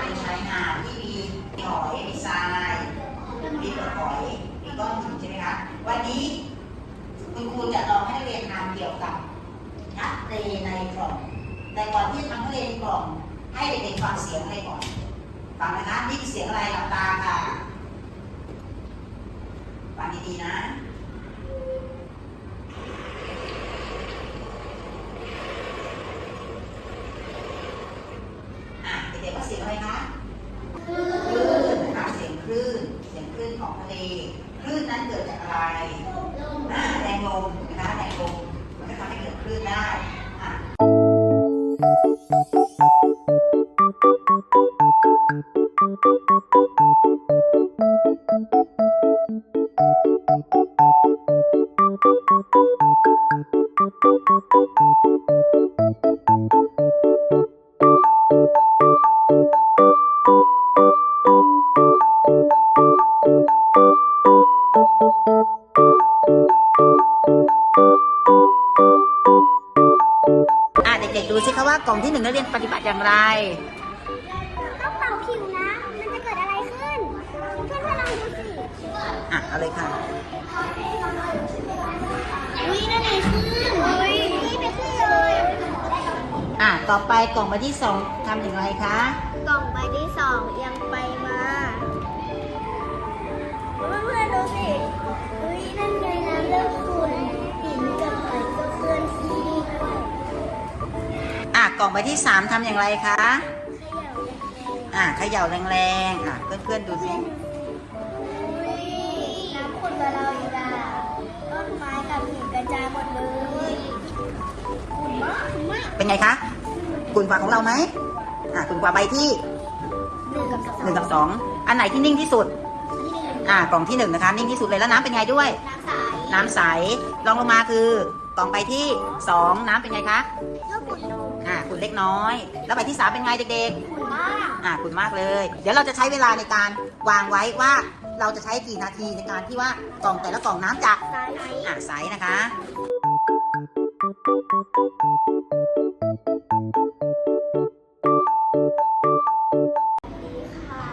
เป็นชายาดที่มีหอยมีทรายมีตะหอยมีก้นหินใช่ไหมคะ วันนี้ คุณครูจะลองให้เรียนทำเกี่ยวกับทะเลในกล่อง แต่ก่อนที่ทำทะเลในกล่อง ให้เด็กๆฟังเสียงอะไก่อน ฟังนะคะนี่เสียงอะไรหลับตาค่ะฟังดีๆนะ คลื่นนั้นเกิดจากอะไรแรงลมนะคะแรงลมมันก็ทำให้เกิดคลื่นได้อะ อะเด็กๆดูสิคะว่ากล่องที่หนึ่งนักเรียนปฏิบัติอย่างไร ต้องเป่าผิวนะ มันจะเกิดอะไรขึ้น เพื่อนๆลองดูสิอะเอาเลยค่ะ อุ้ยนั่นไงขึ้นอุ้ยนี่ไปขึ้นเลย อะต่อไปกล่องใบที่สองทำอย่างไรคะ กล่องใบที่สองยังไปมา กล่องใบที่สามทำอย่างไรคะขย่าแรงอะเขย่าแรงๆ อะเพื่อนๆดูสิน้ำขุ่นกับเราอีกอะต้นไม้กับหินกระจายหมดเลยขุ่นมากขุ่นมากเป็นไงคะคุณกว่าของเราไหมอะคุณกว่าใบที่หนึ่งกับสองหนึ่งกับสองอันไหนที่นิ่งที่สุด อะกล่องที่หนึ่งนะคะ นิ่งที่สุดเลยแล้วน้ำเป็นไงด้วย น้ำใส น้ำใสรองลงมาคือ กล่องใบที่สองน้ำเป็นไงคะก็ขุ่นลงอะขุ่นเล็กน้อย แล้วใบที่สามเป็นไงเด็กขุ่นมากๆอะขุ่นมากเลย เดี๋ยวเราจะใช้เวลาในการวางไว้ว่าเราจะใช้กี่นาทีในการที่ว่ากล่องแต่ละกล่องน้ำจะใสอะใสนะคะ ค่ะ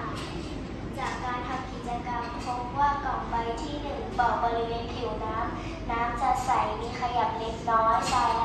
จากการทำกิจกรรมพบว่ากล่องใบที่หนึ่งบอกบริเวณผิวน้ำ น้ำจะใสมีขยับเล็กน้อยทรายละ